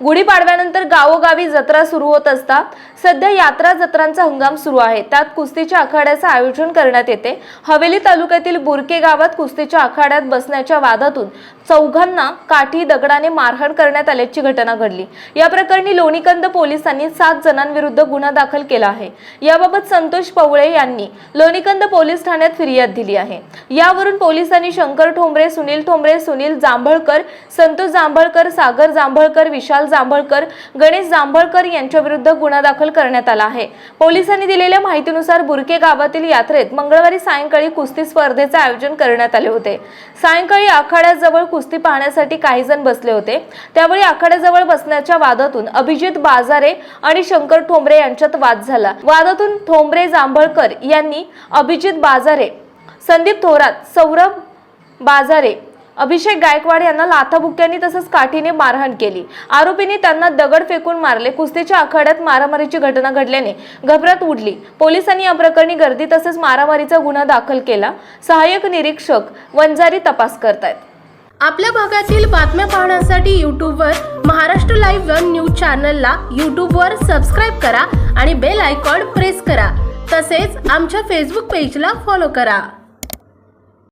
गुढीपाडव्यानंतर गावोगावी जत्रा सुरू होत असतात सध्या यात्रा जत्रांचा हंगाम सुरू आहे. त्यात कुस्तीच्या आखाड्याचं आयोजन करण्यात येते. हवेली तालुक्यातील बुरके गावात कुस्तीच्या आखाड्यात बसण्याच्या वादातून चौघांना काठी दगडाने मारहाण करण्यात आल्याची घटना घडली. या प्रकरणी लोणीकंद पोलिसांनी सात जणांविरुद्ध गुन्हा दाखल केला आहे. याबाबत संतोष पवळे यांनी लोणीकंद पोलीस ठाण्यात फिर्याद दिली आहे. यावरून पोलिसांनी शंकर ठोंबरे सुनील ठोंबरे सुनील जांभळकर संतोष जांभळकर सागर जांभळकर विशाल जांभळकर गणेश जांभळकर यांच्या विरुद्ध गुन्हा दाखल करण्यात आला आहे. पोलिसांनी दिलेल्या माहितीनुसार बुरके गावातील यात्रेत मंगळवारी सायंकाळी कुस्ती स्पर्धेचे आयोजन करण्यात आले होते. सायंकाळी आखाड्याजवळ कुस्ती पाहण्यासाठी काही जण बसले होते. त्यावेळी आखाड्याजवळ बसण्याच्या वादातून अभिजित बाजारे आणि शंकर ठोंबरे यांच्यात वाद झाला. वादातून ठोंबरे जांभळकर यांनी अभिजित बाजारे संदीप थोरात सौरभ बाजारे अभिषेक गायकवाड यांना लाथाबुक्क्यांनी तसंच काठीने मारहाण केली. आरोपींनी त्यांना दगड फेकून मारले. कुस्तीच्या आखाड्यात मारामारीची घटना घडल्याने घबरात उडली. पोलिसांनी या प्रकरणी गर्दी तसंच मारामारीचा गुन्हा दाखल केला. सहाय्यक निरीक्षक वंजारी तपास करतायत. आपल्या भागातील बातम्या पाहण्यासाठी यूट्यूबवर महाराष्ट्र लाईव्ह वन न्यूज चॅनलला यूट्यूबवर सबस्क्राईब करा आणि बेल आयकॉन प्रेस करा. तसेच आमच्या फेसबुक पेजला फॉलो करा.